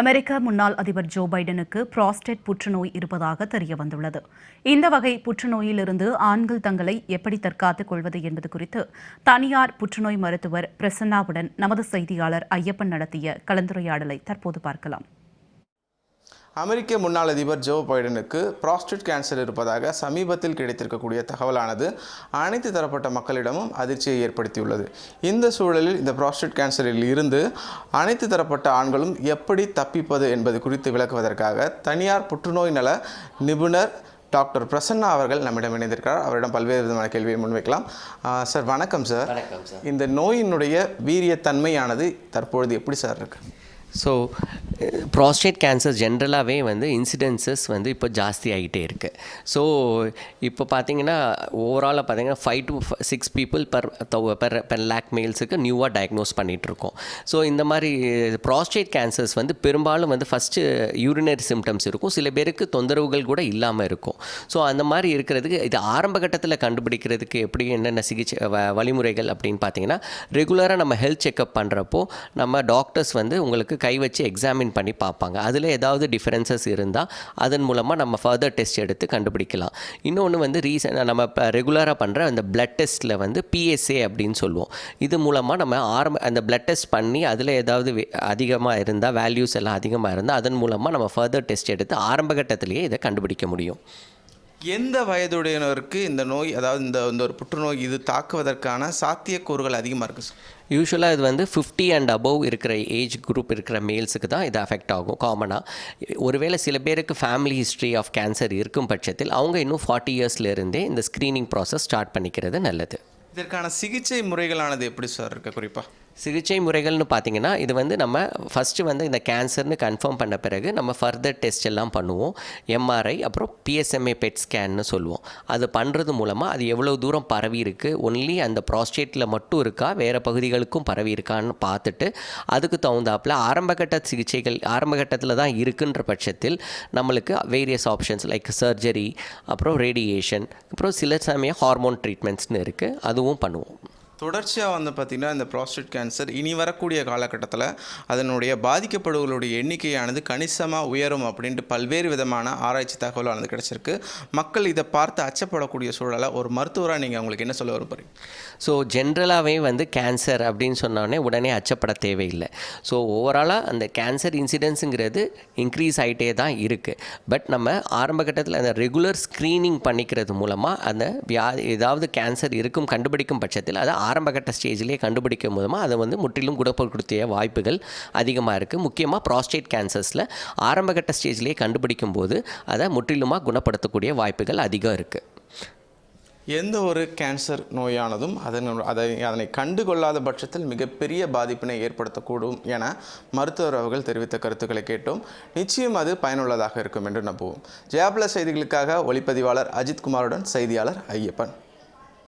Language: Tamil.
அமெரிக்க முன்னாள் அதிபர் ஜோ பைடனுக்கு புராஸ்டேட் புற்றுநோய் இருப்பதாக தெரிய வந்துள்ளது இந்த வகை புற்றுநோயிலிருந்து ஆண்கள் தங்களை எப்படி தற்காத்துக் கொள்வது என்பது குறித்து தனியார் புற்றுநோய் மருத்துவர் பிரசன்னாவுடன் நமது செய்தியாளர் ஐயப்பன் நடத்திய கலந்துரையாடலை தற்போது பார்க்கலாம். அமெரிக்க முன்னாள் அதிபர் ஜோ பைடனுக்கு ப்ராஸ்டேட் கேன்சர் இருப்பதாக சமீபத்தில் கிடைத்திருக்கக்கூடிய தகவலானது அனைத்து தரப்பட்ட மக்களிடமும் அதிர்ச்சியை ஏற்படுத்தியுள்ளது. இந்த சூழலில் இந்த ப்ராஸ்டேட் கேன்சரில் இருந்து அனைத்து தரப்பட்ட ஆண்களும் எப்படி தப்பிப்பது என்பது குறித்து விளக்குவதற்காக தனியார் புற்றுநோய் நல நிபுணர் டாக்டர் பிரசன்னா அவர்கள் நம்மிடம் இணைந்திருக்கிறார். அவரிடம் பல்வேறு விதமான கேள்வியை முன்வைக்கலாம். சார் வணக்கம் சார். வணக்கம் சார். இந்த நோயினுடைய வீரியத்தன்மையானது தற்பொழுது எப்படி சார் இருக்கு? ஸோ ப்ராஸ்டேட் கேன்சர் ஜென்ரலாகவே வந்து இன்சிடென்சஸ் வந்து இப்போ ஜாஸ்தி ஆகிட்டே இருக்குது ஸோ இப்போ பார்த்தீங்கன்னா ஓவராலாக பார்த்தீங்கன்னா five to six people per per per lakh மெயில்ஸுக்கு நியூவாக டயக்னோஸ் பண்ணிகிட்ருக்கோம் ஸோ இந்த மாதிரி ப்ராஸ்டேட் கேன்சர்ஸ் வந்து பெரும்பாலும் வந்து ஃபஸ்ட்டு யூரினரி சிம்டம்ஸ் இருக்கும். சில பேருக்கு தொந்தரவுகள் கூட இல்லாமல் இருக்கும். ஸோ அந்த மாதிரி இருக்கிறதுக்கு இது ஆரம்ப கட்டத்தில் கண்டுபிடிக்கிறதுக்கு எப்படி என்னென்ன சிகிச்சை வ- வழிமுறைகள் அப்படின்னு பார்த்தீங்கன்னா ரெகுலராக நம்ம ஹெல்த் செக்கப் பண்ணுறப்போ நம்ம டாக்டர்ஸ் வந்து உங்களுக்கு கை வச்சு எக்ஸாமின் பண்ணி பார்ப்பாங்க. அதில் ஏதாவது டிஃப்ரென்சஸ் இருந்தால் அதன் மூலமாக நம்ம ஃபர்தர் டெஸ்ட் எடுத்து கண்டுபிடிக்கலாம். இன்னொன்று வந்து ரீசன் நம்ம இப்போ ரெகுலராக பண்ணுற அந்த பிளட் டெஸ்ட்டில் வந்து பிஎஸ்ஏ அப்படின்னு சொல்லுவோம். இது மூலமாக நம்ம ஆரம்ப அந்த பிளட் டெஸ்ட் பண்ணி அதில் ஏதாவது அதிகமாக இருந்தால் வேல்யூஸ் எல்லாம் அதிகமாக இருந்தால் அதன் மூலமாக நம்ம ஃபர்தர் டெஸ்ட் எடுத்து ஆரம்ப கட்டத்திலேயே இதை கண்டுபிடிக்க முடியும். எந்த வயதுடையவருக்கு இந்த நோய் அதாவது இந்த இந்த ஒரு புற்றுநோய் இது தாக்குவதற்கான சாத்தியக்கூறுகள் அதிகமாக இருக்குது சார்? யூஸ்வலாக இது வந்து ஃபிஃப்டி அண்ட் அபவ் இருக்கிற ஏஜ் குரூப் இருக்கிற மேல்ஸுக்கு தான் இது அஃபெக்ட் ஆகும் காமனாக ஒருவேளை சில பேருக்கு ஃபேமிலி ஹிஸ்ட்ரி ஆஃப் கேன்சர் இருக்கும் பட்சத்தில் அவங்க இன்னும் ஃபார்ட்டி இயர்ஸ்லேருந்தே இந்த ஸ்க்ரீனிங் ப்ராசஸ் ஸ்டார்ட் பண்ணிக்கிறது நல்லது. இதற்கான சிகிச்சை முறைகளானது எப்படி சார் இருக்கு குறிப்பாக சிகிச்சை முறைகள்னு பார்த்தீங்கன்னா இது வந்து நம்ம ஃபஸ்ட்டு வந்து இந்த கேன்சர்னு கன்ஃபார்ம் பண்ண பிறகு நம்ம ஃபர்தர் டெஸ்ட் எல்லாம் பண்ணுவோம். எம்ஆர்ஐ அப்புறம் பிஎஸ்எம்ஏ பெட் ஸ்கேன்னு சொல்லுவோம். அது பண்ணுறது மூலமாக அது எவ்வளோ தூரம் பரவி இருக்குது ஒன்லி அந்த ப்ராஸ்டேட்டில் மட்டும் இருக்கா? வேறு பகுதிகளுக்கும் பரவி இருக்கான்னு பார்த்துட்டு அதுக்கு தகுந்தாப்பில் ஆரம்பகட்ட சிகிச்சைகள் ஆரம்பகட்டத்தில் தான் இருக்குன்ற பட்சத்தில் நம்மளுக்கு வேரியஸ் ஆப்ஷன்ஸ் லைக் சர்ஜரி அப்புறம் ரேடியேஷன் அப்புறம் சில சமயம் ஹார்மோன் ட்ரீட்மெண்ட்ஸ்னு இருக்குது அதுவும் பண்ணுவோம். தொடர்ச்சியாக வந்து பார்த்திங்கன்னா இந்த ப்ராஸ்டேட் கேன்சர் இனி வரக்கூடிய காலகட்டத்தில் அதனுடைய பாதிக்கப்படுவர்களுடைய எண்ணிக்கையானது கணிசமாக உயரும் அப்படின்ட்டு பல்வேறு விதமான ஆராய்ச்சி தகவலானது கிடச்சிருக்கு. மக்கள் இதை பார்த்து அச்சப்படக்கூடிய சூழலை ஒரு மருத்துவராக நீங்கள் அவங்களுக்கு என்ன சொல்ல விரும்புறீங்க? ஸோ ஜென்ரலாகவே வந்து கேன்சர் அப்படின்னு சொன்னோடனே உடனே அச்சப்பட தேவையில்லை. ஸோ ஓவராலாக அந்த கேன்சர் இன்சிடென்ஸுங்கிறது இன்க்ரீஸ் ஆகிட்டே தான் இருக்குது பட் நம்ம ஆரம்ப கட்டத்தில் அந்த ரெகுலர் ஸ்க்ரீனிங் பண்ணிக்கிறது மூலமாக அந்த வியா ஏதாவது கேன்சர் இருக்கும் கண்டுபிடிக்கும் பட்சத்தில் அதை ஆரம்பகட்ட ஸ்டேஜ்லேயே கண்டுபிடிக்கும் மூலமாக அதை வந்து முற்றிலும் குணப்படுத்திய வாய்ப்புகள் அதிகமாக இருக்குது முக்கியமாக ப்ராஸ்டேட் கேன்சர்ஸில் ஆரம்பகட்ட ஸ்டேஜ்லேயே கண்டுபிடிக்கும் போது அதை முற்றிலுமாக குணப்படுத்தக்கூடிய வாய்ப்புகள் அதிகம் இருக்குது எந்த ஒரு கேன்சர் நோயானதும் அதன் அதை அதனை கண்டுகொள்ளாத பட்சத்தில் மிகப்பெரிய பாதிப்பினை ஏற்படுத்தக்கூடும் என மருத்துவர் அவர்கள் தெரிவித்த கருத்துக்களை கேட்டோம். நிச்சயம் அது பயனுள்ளதாக இருக்கும் என்று நம்புவோம். ஜெயாபிள செய்திகளுக்காக ஒளிப்பதிவாளர் அஜித் குமாருடன் செய்தியாளர் ஐயப்பன்.